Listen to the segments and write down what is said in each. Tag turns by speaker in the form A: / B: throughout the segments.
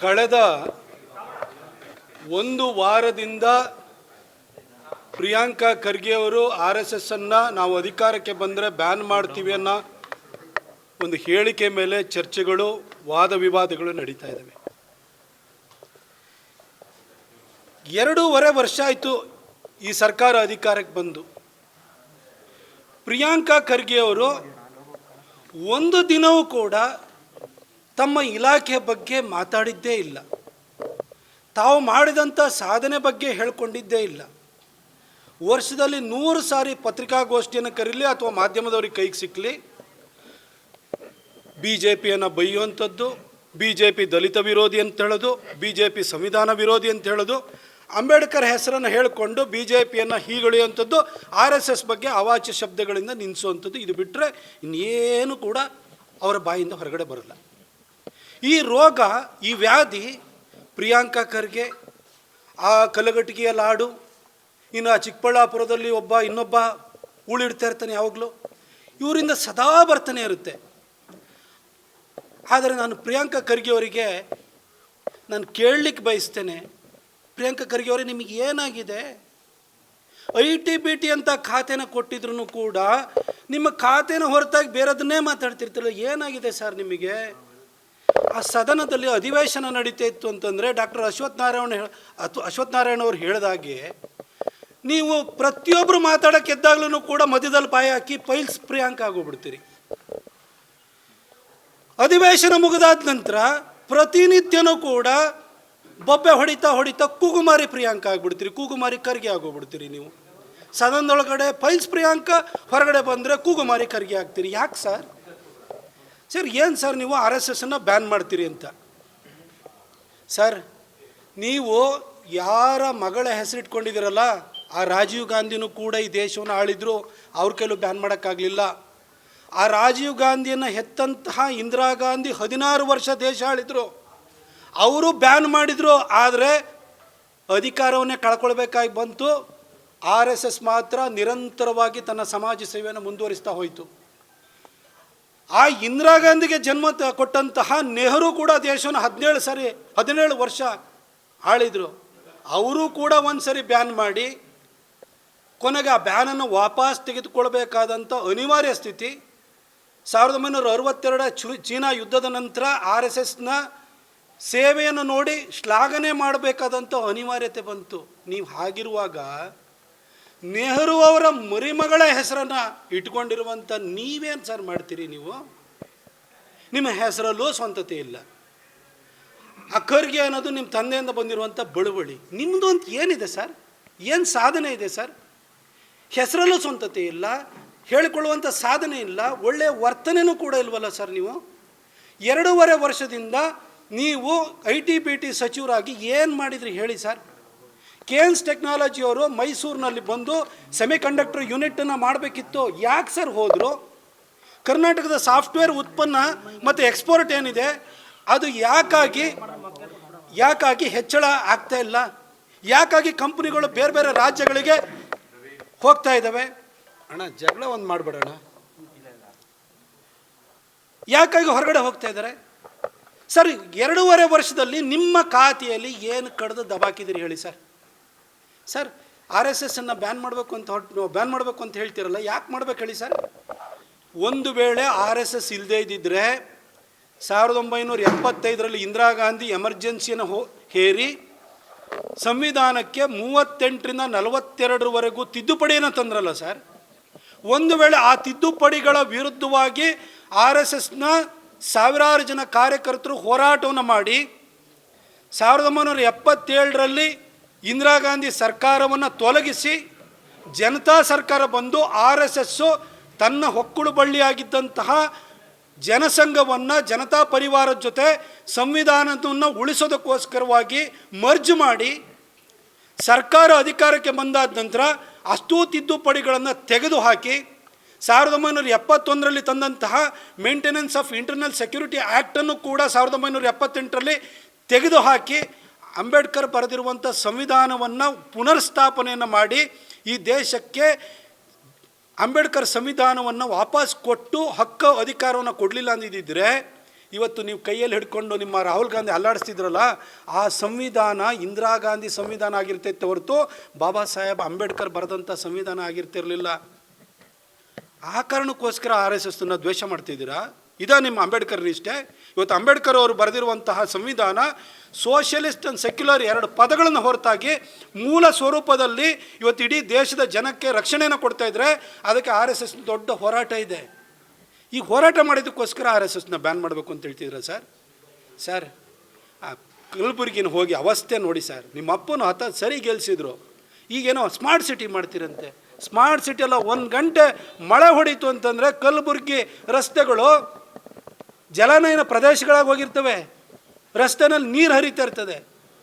A: ಕಳೆದ ಒಂದು ವಾರದಿಂದ ಪ್ರಿಯಾಂಕಾ ಖರ್ಗೆ ಅವರು ಆರ್ ಎಸ್ ಎಸ್ ಅನ್ನ ನಾವು ಅಧಿಕಾರಕ್ಕೆ ಬಂದರೆ ಬ್ಯಾನ್ ಮಾಡ್ತೀವಿ ಅನ್ನೋ ಒಂದು ಹೇಳಿಕೆ ಮೇಲೆ ಚರ್ಚೆಗಳು, ವಾದ ವಿವಾದಗಳು ನಡೀತಾ ಇದ್ದಾವೆ ಎರಡೂವರೆ ವರ್ಷ ಆಯಿತು ಈ ಸರ್ಕಾರ ಅಧಿಕಾರಕ್ಕೆ ಬಂದು. ಪ್ರಿಯಾಂಕಾ ಖರ್ಗೆ ಅವರು ಒಂದು ದಿನವೂ ಕೂಡ ತಮ್ಮ ಇಲಾಖೆ ಬಗ್ಗೆ ಮಾತಾಡಿದ್ದೇ ಇಲ್ಲ. ತಾವು ಮಾಡಿದಂಥ ಸಾಧನೆ ಬಗ್ಗೆ ಹೇಳ್ಕೊಂಡಿದ್ದೇ ಇಲ್ಲ. ವರ್ಷದಲ್ಲಿ ನೂರು ಸಾರಿ ಪತ್ರಿಕಾಗೋಷ್ಠಿಯನ್ನು ಕರೀಲಿ ಅಥವಾ ಮಾಧ್ಯಮದವ್ರಿಗೆ ಕೈಗೆ ಸಿಕ್ಕಲಿ ಬಿ ಜೆ ಪಿಯನ್ನು ಬೈಯುವಂಥದ್ದು ಬಿ ಜೆ ಪಿ ದಲಿತ ವಿರೋಧಿ ಅಂತ ಹೇಳೋದು ಬಿ ಜೆ ಪಿ ಸಂವಿಧಾನ ವಿರೋಧಿ ಅಂತ ಹೇಳೋದು, ಅಂಬೇಡ್ಕರ್ ಹೆಸರನ್ನು ಹೇಳಿಕೊಂಡು ಬಿ ಜೆ ಪಿಯನ್ನು ಹೀಗೊಳಿಯುವಂಥದ್ದು, ಆರ್ ಎಸ್ ಎಸ್ ಬಗ್ಗೆ ಅವಾಚ್ಯ ಶಬ್ದಗಳಿಂದ ನಿಲ್ಲಿಸುವಂಥದ್ದು ಇದು ಬಿಟ್ಟರೆ ಇನ್ನೇನು ಕೂಡ ಅವರ ಬಾಯಿಂದ ಹೊರಗಡೆ ಬರಲ್ಲ. ಈ ರೋಗ, ಈ ವ್ಯಾಧಿ ಪ್ರಿಯಾಂಕಾ ಖರ್ಗೆ, ಆ ಕಲಗಟ್ಟಿಗೆಯ ಲಾಡು, ಇನ್ನು ಆ ಚಿಕ್ಕಬಳ್ಳಾಪುರದಲ್ಲಿ ಒಬ್ಬ, ಇನ್ನೊಬ್ಬ ಉಳಿಡ್ತಾ ಇರ್ತಾನೆ ಯಾವಾಗಲೂ. ಇವರಿಂದ ಸದಾ ಬರ್ತಾನೆ ಇರುತ್ತೆ. ಆದರೆ ನಾನು ಪ್ರಿಯಾಂಕಾ ಖರ್ಗೆ ಅವರಿಗೆ ನಾನು ಕೇಳಲಿಕ್ಕೆ ಬಯಸ್ತೇನೆ, ಪ್ರಿಯಾಂಕಾ ಖರ್ಗೆ ಅವರೇ ನಿಮಗೆ ಏನಾಗಿದೆ? ಐ ಟಿ ಬಿ ಟಿ ಅಂತ ಖಾತೆನ ಕೊಟ್ಟಿದ್ರು ಕೂಡ ನಿಮ್ಮ ಖಾತೆನ ಹೊರತಾಗಿ ಬೇರೆದನ್ನೇ ಮಾತಾಡ್ತಿರ್ತಿಲ್ಲ. ಏನಾಗಿದೆ ಸರ್ ನಿಮಗೆ? ಆ ಸದನದಲ್ಲಿ ಅಧಿವೇಶನ ನಡೀತಾ ಇತ್ತು ಅಂತಂದರೆ ಡಾಕ್ಟರ್ ಅಶ್ವಥ್ ನಾರಾಯಣ ಅಥವಾ ಅಶ್ವಥ್ ನಾರಾಯಣ ಅವ್ರು ಹೇಳಿದಾಗೆ, ನೀವು ಪ್ರತಿಯೊಬ್ಬರು ಮಾತಾಡೋಕೆ ಎದ್ದಾಗ್ಲೂ ಕೂಡ ಮಧ್ಯದಲ್ಲಿ ಪಾಯ ಹಾಕಿ ಪೈಲ್ಸ್ ಪ್ರಿಯಾಂಕ ಆಗೋಗ್ಬಿಡ್ತೀರಿ. ಅಧಿವೇಶನ ಮುಗಿದಾದ ನಂತರ ಪ್ರತಿನಿತ್ಯನೂ ಕೂಡ ಬೊಬ್ಬೆ ಹೊಡಿತಾ ಹೊಡಿತಾ ಕೂಗುಮಾರಿ ಪ್ರಿಯಾಂಕ ಆಗ್ಬಿಡ್ತೀರಿ, ಕೂಗುಮಾರಿ ಖರ್ಗೆ ಆಗೋಗ್ಬಿಡ್ತೀರಿ ನೀವು. ಸದನದೊಳಗಡೆ ಪೈಲ್ಸ್ ಪ್ರಿಯಾಂಕ, ಹೊರಗಡೆ ಬಂದರೆ ಕೂಗುಮಾರಿ ಖರ್ಗೆ ಆಗ್ತೀರಿ. ಯಾಕೆ ಸರ್? ಸರ್, ಏನು ಸರ್ ನೀವು ಆರ್ ಎಸ್ ಎಸ್ಸನ್ನು ಬ್ಯಾನ್ ಮಾಡ್ತೀರಿ ಅಂತ? ಸರ್, ನೀವು ಯಾರ ಮಗಳ ಹೆಸರಿಟ್ಕೊಂಡಿದ್ದೀರಲ್ಲ, ಆ ರಾಜೀವ್ ಗಾಂಧಿನೂ ಕೂಡ ಈ ದೇಶವನ್ನು ಆಳಿದ್ರು, ಅವ್ರ ಕೈಲೂ ಬ್ಯಾನ್ ಮಾಡೋಕ್ಕಾಗಲಿಲ್ಲ. ಆ ರಾಜೀವ್ ಗಾಂಧಿಯನ್ನು ಹೆತ್ತಂತಹ ಇಂದಿರಾ ಗಾಂಧಿ ಹದಿನಾರು ವರ್ಷ ದೇಶ ಆಳಿದ್ರು. ಅವರು ಬ್ಯಾನ್ ಮಾಡಿದರು, ಆದರೆ ಅಧಿಕಾರವನ್ನೇ ಕಳ್ಕೊಳ್ಬೇಕಾಗಿ ಬಂತು. ಆರ್ ಎಸ್ ಎಸ್ ಮಾತ್ರ ನಿರಂತರವಾಗಿ ತನ್ನ ಸಮಾಜ ಸೇವೆಯನ್ನು ಮುಂದುವರಿಸ್ತಾ ಹೋಯಿತು. ಆ ಇಂದಿರಾ ಗಾಂಧಿಗೆ ಜನ್ಮ ಕೊಟ್ಟಂತಹ ನೆಹರು ಕೂಡ ದೇಶವನ್ನು ಹದಿನೇಳು ಸರಿ, ಹದಿನೇಳು ವರ್ಷ ಆಳಿದರು. ಅವರು ಕೂಡ ಒಂದು ಸರಿ ಬ್ಯಾನ್ ಮಾಡಿ, ಕೊನೆಗೆ ಆ ಬ್ಯಾನನ್ನು ವಾಪಸ್ ತೆಗೆದುಕೊಳ್ಬೇಕಾದಂಥ ಅನಿವಾರ್ಯ ಸ್ಥಿತಿ. ಸಾವಿರದ ಒಂಬೈನೂರ ಅರವತ್ತೆರಡ ಚು, ಚೀನಾ ಯುದ್ಧದ ನಂತರ ಆರ್ ಎಸ್ ಎಸ್ನ ಸೇವೆಯನ್ನು ನೋಡಿ ಶ್ಲಾಘನೆ ಮಾಡಬೇಕಾದಂಥ ಅನಿವಾರ್ಯತೆ ಬಂತು. ನೀವು ಹಾಗಿರುವಾಗ ನೆಹರು ಅವರ ಮರಿಮಗಳ ಹೆಸರನ್ನು ಇಟ್ಕೊಂಡಿರುವಂಥ ನೀವೇನು ಸರ್ ಮಾಡ್ತೀರಿ ನೀವು? ನಿಮ್ಮ ಹೆಸರಲ್ಲೂ ಸ್ವಂತತೆ ಇಲ್ಲ. ಅಖರ್ಗೆ ಅನ್ನೋದು ನಿಮ್ಮ ತಂದೆಯಿಂದ ಬಂದಿರುವಂಥ ಬಳುವಳಿ. ನಿಮ್ಮದು ಅಂತ ಏನಿದೆ ಸರ್? ಏನು ಸಾಧನೆ ಇದೆ ಸರ್? ಹೆಸರಲ್ಲೂ ಸ್ವಂತತೆ ಇಲ್ಲ ಹೇಳಿಕೊಳ್ಳುವಂಥ ಸಾಧನೆ ಇಲ್ಲ ಒಳ್ಳೆಯ ವರ್ತನೆನೂ ಕೂಡ ಇಲ್ವಲ್ಲ ಸರ್ ನೀವು? ಎರಡೂವರೆ ವರ್ಷದಿಂದ ನೀವು ಐ ಟಿ ಬಿ ಟಿ ಸಚಿವರಾಗಿ ಏನು ಮಾಡಿದ್ರಿ ಹೇಳಿ ಸರ್? ಕೇನ್ಸ್ ಟೆಕ್ನಾಲಜಿಯವರು ಮೈಸೂರಿನಲ್ಲಿ ಬಂದು ಸೆಮಿಕಂಡಕ್ಟರ್ ಯೂನಿಟನ್ನು ಮಾಡಬೇಕಿತ್ತು. ಯಾಕೆ ಸರ್ ಹೋದರು? ಕರ್ನಾಟಕದ ಸಾಫ್ಟ್ವೇರ್ ಉತ್ಪನ್ನ ಮತ್ತು ಎಕ್ಸ್ಪೋರ್ಟ್ ಏನಿದೆ ಅದು ಯಾಕಾಗಿ ಯಾಕಾಗಿ ಹೆಚ್ಚಳ ಆಗ್ತಾ ಇಲ್ಲ? ಯಾಕಾಗಿ ಕಂಪ್ನಿಗಳು ಬೇರೆ ಬೇರೆ ರಾಜ್ಯಗಳಿಗೆ ಹೋಗ್ತಾ ಇದ್ದಾವೆ? ಅಣ್ಣ ಜಗಳ ಒಂದು ಮಾಡಬೇಡಣ್ಣ. ಯಾಕಾಗಿ ಹೊರಗಡೆ ಹೋಗ್ತಾ ಇದ್ದಾರೆ? ಸರ್ ಎರಡೂವರೆ ವರ್ಷದಲ್ಲಿ ನಿಮ್ಮ ಖಾತೆಯಲ್ಲಿ ಏನು ಕಡ್ದು ದಬಾಕಿದಿರಿ ಹೇಳಿ ಸರ್? ಸರ್, ಆರ್ ಎಸ್ ಎಸ್ಸನ್ನು ಬ್ಯಾನ್ ಮಾಡಬೇಕು ಅಂತ ಹೊಟ್ಟು ಬ್ಯಾನ್ ಮಾಡಬೇಕು ಅಂತ ಹೇಳ್ತೀರಲ್ಲ, ಯಾಕೆ ಮಾಡ್ಬೇಕು ಹೇಳಿ ಸರ್? ಒಂದು ವೇಳೆ ಆರ್ ಎಸ್ ಎಸ್ ಇಲ್ಲದೇ ಇದ್ದಿದ್ದರೆ ಸಾವಿರದ ಒಂಬೈನೂರ ಎಪ್ಪತ್ತೈದರಲ್ಲಿ ಇಂದಿರಾ ಗಾಂಧಿ ಎಮರ್ಜೆನ್ಸಿಯನ್ನು ಹೋ ಹೇರಿ ಸಂವಿಧಾನಕ್ಕೆ ಮೂವತ್ತೆಂಟರಿಂದ ನಲವತ್ತೆರಡರವರೆಗೂ ತಿದ್ದುಪಡಿಯನ್ನು ತಂದ್ರಲ್ಲ ಸರ್? ಒಂದು ವೇಳೆ ಆ ತಿದ್ದುಪಡಿಗಳ ವಿರುದ್ಧವಾಗಿ ಆರ್ ಎಸ್ ಎಸ್ನ ಸಾವಿರಾರು ಜನ ಕಾರ್ಯಕರ್ತರು ಹೋರಾಟವನ್ನು ಮಾಡಿ ಸಾವಿರದ ಒಂಬೈನೂರ ಎಪ್ಪತ್ತೇಳರಲ್ಲಿ ಇಂದಿರಾ ಗಾಂಧಿ ಸರ್ಕಾರವನ್ನು ತೊಲಗಿಸಿ ಜನತಾ ಸರ್ಕಾರ ಬಂದು ಆರ್ ಎಸ್ ಎಸ್ಸು ತನ್ನ ಹೊಕ್ಕುಳು ಬಳ್ಳಿಯಾಗಿದ್ದಂತಹ ಜನಸಂಘವನ್ನು, ಜನತಾ ಪರಿವಾರದ ಜೊತೆ ಸಂವಿಧಾನವನ್ನು ಉಳಿಸೋದಕ್ಕೋಸ್ಕರವಾಗಿ ಮರ್ಜ್ ಮಾಡಿ ಸರ್ಕಾರ ಅಧಿಕಾರಕ್ಕೆ ಬಂದಾದ ನಂತರ ಅಷ್ಟೂ ತಿದ್ದುಪಡಿಗಳನ್ನು ತೆಗೆದುಹಾಕಿ ಸಾವಿರದ ಒಂಬೈನೂರ ಎಪ್ಪತ್ತೊಂದರಲ್ಲಿ ತಂದಂತಹ ಮೇಂಟೆನೆನ್ಸ್ ಆಫ್ ಇಂಟರ್ನಲ್ ಸೆಕ್ಯೂರಿಟಿ ಆ್ಯಕ್ಟನ್ನು ಕೂಡ ಸಾವಿರದ ಒಂಬೈನೂರ ಎಪ್ಪತ್ತೆಂಟರಲ್ಲಿ ತೆಗೆದುಹಾಕಿ ಅಂಬೇಡ್ಕರ್ ಬರೆದಿರುವಂಥ ಸಂವಿಧಾನವನ್ನು ಪುನರ್ಸ್ಥಾಪನೆಯನ್ನು ಮಾಡಿ ಈ ದೇಶಕ್ಕೆ ಅಂಬೇಡ್ಕರ್ ಸಂವಿಧಾನವನ್ನು ವಾಪಸ್ ಕೊಟ್ಟು ಹಕ್ಕು ಅಧಿಕಾರವನ್ನು ಕೊಡಲಿಲ್ಲ ಅಂದಿದ್ದರೆ ಇವತ್ತು ನೀವು ಕೈಯಲ್ಲಿ ಹಿಡ್ಕೊಂಡು ನಿಮ್ಮ ರಾಹುಲ್ ಗಾಂಧಿ ಅಲ್ಲಾಡಿಸ್ತಿದ್ರಲ್ಲ, ಆ ಸಂವಿಧಾನ ಇಂದಿರಾ ಗಾಂಧಿ ಸಂವಿಧಾನ ಆಗಿರ್ತೈತೆ ಹೊರತು ಬಾಬಾ ಸಾಹೇಬ್ ಅಂಬೇಡ್ಕರ್ ಬರೆದಂಥ ಸಂವಿಧಾನ ಆಗಿರ್ತಿರಲಿಲ್ಲ. ಆ ಕಾರಣಕ್ಕೋಸ್ಕರ ಆರ್ ಎಸ್ ಎಸ್ನ ದ್ವೇಷ ಮಾಡ್ತಿದ್ದೀರಾ? ಇದೇ ನಿಮ್ಮ ಅಂಬೇಡ್ಕರ್ ಇಷ್ಟೇ. ಇವತ್ತು ಅಂಬೇಡ್ಕರ್ ಅವರು ಬರೆದಿರುವಂತಹ ಸಂವಿಧಾನ ಸೋಷಿಯಲಿಸ್ಟ್ ಅಂಡ್ ಸೆಕ್ಯುಲರ್ ಎರಡು ಪದಗಳನ್ನು ಹೊರತಾಗಿ ಮೂಲ ಸ್ವರೂಪದಲ್ಲಿ ಇವತ್ತು ಇಡೀ ದೇಶದ ಜನಕ್ಕೆ ರಕ್ಷಣೆಯನ್ನು ಕೊಡ್ತಾ ಇದ್ದರೆ ಅದಕ್ಕೆ ಆರ್ ಎಸ್ ಎಸ್ನ ದೊಡ್ಡ ಹೋರಾಟ ಇದೆ. ಈ ಹೋರಾಟ ಮಾಡಿದ್ದಕ್ಕೋಸ್ಕರ ಆರ್ ಎಸ್ ಎಸ್ನ ಬ್ಯಾನ್ ಮಾಡಬೇಕು ಅಂತ ಹೇಳ್ತಿದ್ರ ಸರ್? ಸರ್, ಆ ಕಲಬುರ್ಗಿನ ಹೋಗಿ ಅವಸ್ಥೆ ನೋಡಿ ಸರ್. ನಿಮ್ಮ ಅಪ್ಪನ ಹತ್ತ ಸರಿ ಗೆಲ್ಸಿದ್ರು. ಈಗೇನೋ ಸ್ಮಾರ್ಟ್ ಸಿಟಿ ಮಾಡ್ತೀರಂತೆ. ಸ್ಮಾರ್ಟ್ ಸಿಟಿ ಎಲ್ಲ ಒಂದು ಗಂಟೆ ಮಳೆ ಹೊಡೀತು ಅಂತಂದರೆ ಕಲಬುರ್ಗಿ ರಸ್ತೆಗಳು ಜಲನಯನ ಪ್ರದೇಶಗಳಾಗಿ ಹೋಗಿರ್ತವೆ. ರಸ್ತೆನಲ್ಲಿ ನೀರು ಹರಿತಾ ಇರ್ತದೆ.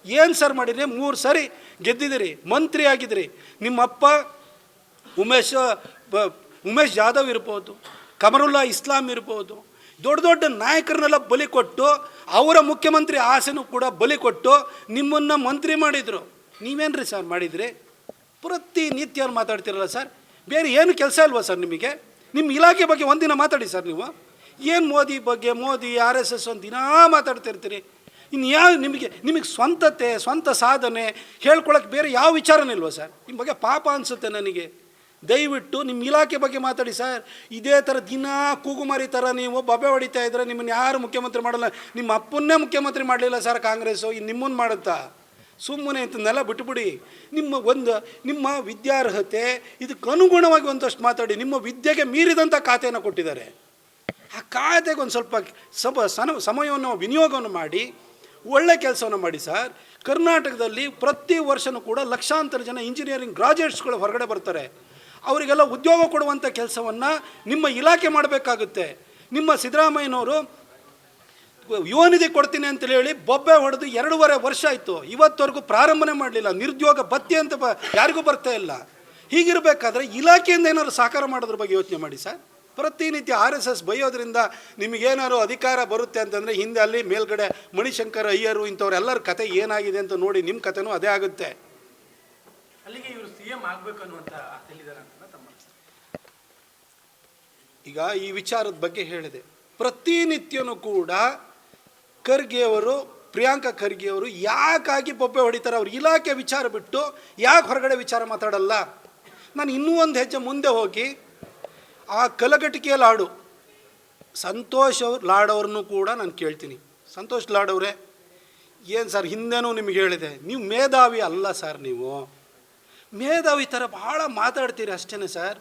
A: ಏನು ಸರ್ ಮಾಡಿದ್ರಿ? ಮೂರು ಸಾರಿ ಗೆದ್ದಿದ್ದೀರಿ. ಮಂತ್ರಿ ಆಗಿದ್ರಿ. ನಿಮ್ಮಪ್ಪ ಉಮೇಶ್ ಉಮೇಶ್ ಜಾಧವ್ ಇರ್ಬೋದು, ಕಮರುಲ್ಲಾ ಇಸ್ಲಾಂ ಇರ್ಬೋದು, ದೊಡ್ಡ ದೊಡ್ಡ ನಾಯಕರನ್ನೆಲ್ಲ ಬಲಿ ಕೊಟ್ಟು, ಅವರ ಮುಖ್ಯಮಂತ್ರಿ ಆಸೆನೂ ಕೂಡ ಬಲಿ ಕೊಟ್ಟು ನಿಮ್ಮನ್ನು ಮಂತ್ರಿ ಮಾಡಿದರು. ನೀವೇನ್ರಿ ಸರ್ ಮಾಡಿದ್ರಿ? ಪ್ರತಿನಿತ್ಯ ಮಾತಾಡ್ತಿರಲ್ಲ ಸರ್ ಬೇರೆ ಏನು ಕೆಲಸ ಇಲ್ವಾ ಸರ್ ನಿಮಗೆ? ನಿಮ್ಮ ಇಲಾಖೆ ಬಗ್ಗೆ ಒಂದಿನ ಮಾತಾಡಿ ಸರ್ ನೀವು. ಏನು ಮೋದಿ ಬಗ್ಗೆ, ಮೋದಿ, ಆರ್ ಎಸ್ ಎಸ್ ಒಂದು ದಿನ ಮಾತಾಡ್ತಿರ್ತೀರಿ? ಇನ್ನು ಯಾವ ನಿಮಗೆ ನಿಮಗೆ ಸ್ವಂತತೆ, ಸ್ವಂತ ಸಾಧನೆ ಹೇಳ್ಕೊಳಕ್ಕೆ ಬೇರೆ ಯಾವ ವಿಚಾರನೇ ಇಲ್ವ ಸರ್? ನಿಮ್ಮ ಬಗ್ಗೆ ಪಾಪ ಅನಿಸುತ್ತೆ ನನಗೆ. ದಯವಿಟ್ಟು ನಿಮ್ಮ ಇಲಾಖೆ ಬಗ್ಗೆ ಮಾತಾಡಿ ಸರ್. ಇದೇ ಥರ ದಿನ ಕೂಗುಮಾರಿ ಥರ ನೀವು ಬಬೆ ಹೊಡಿತಾ ಇದ್ರೆ ನಿಮ್ಮನ್ನು ಯಾರು ಮುಖ್ಯಮಂತ್ರಿ ಮಾಡಲ್ಲ. ನಿಮ್ಮ ಅಪ್ಪನ್ನೇ ಮುಖ್ಯಮಂತ್ರಿ ಮಾಡಲಿಲ್ಲ ಸರ್ ಕಾಂಗ್ರೆಸ್ಸು ಇನ್ನು ನಿಮ್ಮನ್ನು ಮಾಡುತ್ತಾ? ಸುಮ್ಮನೆ ಇಂಥನ್ನೆಲ್ಲ ಬಿಟ್ಬಿಡಿ. ನಿಮ್ಮ ಒಂದು, ನಿಮ್ಮ ವಿದ್ಯಾರ್ಹತೆ ಇದಕ್ಕೆ ಅನುಗುಣವಾಗಿ ಒಂದಷ್ಟು ಮಾತಾಡಿ. ನಿಮ್ಮ ವಿದ್ಯೆಗೆ ಮೀರಿದಂಥ ಖಾತೆಯನ್ನು ಕೊಟ್ಟಿದ್ದಾರೆ. ಆ ಕಾಯ್ದೆಗೆ ಒಂದು ಸ್ವಲ್ಪ ಸಮ ಸನ ಸಮಯವನ್ನು ವಿನಿಯೋಗವನ್ನು ಮಾಡಿ, ಒಳ್ಳೆ ಕೆಲಸವನ್ನು ಮಾಡಿ ಸರ್. ಕರ್ನಾಟಕದಲ್ಲಿ ಪ್ರತಿ ವರ್ಷವೂ ಕೂಡ ಲಕ್ಷಾಂತರ ಜನ ಇಂಜಿನಿಯರಿಂಗ್ ಗ್ರಾಜುಯೇಟ್ಸ್ಗಳು ಹೊರಗಡೆ ಬರ್ತಾರೆ. ಅವರಿಗೆಲ್ಲ ಉದ್ಯೋಗ ಕೊಡುವಂಥ ಕೆಲಸವನ್ನು ನಿಮ್ಮ ಇಲಾಖೆ ಮಾಡಬೇಕಾಗುತ್ತೆ. ನಿಮ್ಮ ಸಿದ್ದರಾಮಯ್ಯನವರು, ಯುವ ನಿಧಿ ಕೊಡ್ತೀನಿ ಅಂತ ಹೇಳಿ ಬೊಬ್ಬೆ ಹೊಡೆದು ಎರಡೂವರೆ ವರ್ಷ ಆಯಿತು. ಇವತ್ತವರೆಗೂ ಪ್ರಾರಂಭನೆ ಮಾಡಲಿಲ್ಲ. ನಿರುದ್ಯೋಗ ಬತ್ತಿ ಅಂತ ಬ ಯಾರಿಗೂ ಬರ್ತಾ ಇಲ್ಲ. ಹೀಗಿರಬೇಕಾದ್ರೆ ಇಲಾಖೆಯಿಂದ ಏನಾದ್ರು ಸಹಕಾರ ಮಾಡೋದ್ರ ಬಗ್ಗೆ ಯೋಚನೆ ಮಾಡಿ ಸರ್. ಪ್ರತಿನಿತ್ಯ ಆರ್ ಎಸ್ ಎಸ್ ಬೈಯೋದ್ರಿಂದ ನಿಮಗೇನಾದ್ರು ಅಧಿಕಾರ ಬರುತ್ತೆ ಅಂತಂದರೆ ಹಿಂದೆ ಅಲ್ಲಿ ಮೇಲ್ಗಡೆ ಮಣಿಶಂಕರ್ ಅಯ್ಯರು ಇಂಥವ್ರೆಲ್ಲರ ಕತೆ ಏನಾಗಿದೆ ಅಂತ ನೋಡಿ ನಿಮ್ಮ ಕಥೆನೂ ಅದೇ ಆಗುತ್ತೆ.
B: ಅಲ್ಲಿಗೆ ಇವರು ಸಿ ಎಂ ಆಗ್ಬೇಕು ಅನ್ನುವಂತ ಅರ್ಥದಲ್ಲಿದ್ದಾರೆ ಅಂತ ತಮ್ಮ
A: ಈಗ ಈ ವಿಚಾರದ ಬಗ್ಗೆ ಹೇಳಿದೆ. ಪ್ರತಿನಿತ್ಯನೂ ಕೂಡ ಖರ್ಗೆಯವರು ಪ್ರಿಯಾಂಕಾ ಖರ್ಗೆಯವರು ಯಾಕಾಗಿ ಬೊಬ್ಬೆ ಹೊಡಿತಾರೆ? ಅವ್ರ ಇಲಾಖೆ ವಿಚಾರ ಬಿಟ್ಟು ಯಾಕೆ ಹೊರಗಡೆ ವಿಚಾರ ಮಾತಾಡಲ್ಲ? ನಾನು ಇನ್ನೂ ಒಂದು ಹೆಜ್ಜೆ ಮುಂದೆ ಹೋಗಿ ಆ ಕಲಗಟಿಕೆಯ ಲಾಡು. ಸಂತೋಷ್ ಅವ್ರು ಕೂಡ ನಾನು ಕೇಳ್ತೀನಿ. ಸಂತೋಷ್ ಲಾಡವ್ರೆ, ಏನು ಸರ್ ಹಿಂದೆನೂ ನಿಮಗೆ ಹೇಳಿದೆ? ನೀವು ಮೇಧಾವಿ ಅಲ್ಲ ಸರ್ ನೀವು. ಮೇಧಾವಿ ಥರ ಭಾಳ ಮಾತಾಡ್ತೀರಿ ಅಷ್ಟೇ ಸರ್.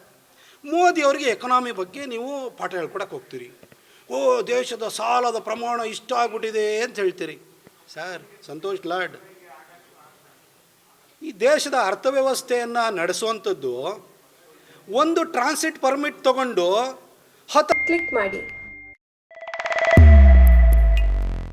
A: ಮೋದಿ ಅವರಿಗೆ ಎಕನಾಮಿ ಬಗ್ಗೆ ನೀವು ಪಾಠ ಹೇಳ್ಕೊಡಕ್ಕೆ ಹೋಗ್ತೀರಿ. ಓ, ದೇಶದ ಸಾಲದ ಪ್ರಮಾಣ ಇಷ್ಟ ಆಗ್ಬಿಟ್ಟಿದೆ ಅಂತ ಹೇಳ್ತೀರಿ. ಸರ್, ಸಂತೋಷ್ ಲಾಡ್, ಈ ದೇಶದ ಅರ್ಥವ್ಯವಸ್ಥೆಯನ್ನು ನಡೆಸುವಂಥದ್ದು ಒಂದು ಟ್ರಾನ್ಸಿಟ್ ಪರ್ಮಿಟ್ ತಗೊಂಡು ಹತ್ತು
C: ಕ್ಲಿಕ್ ಮಾಡಿ.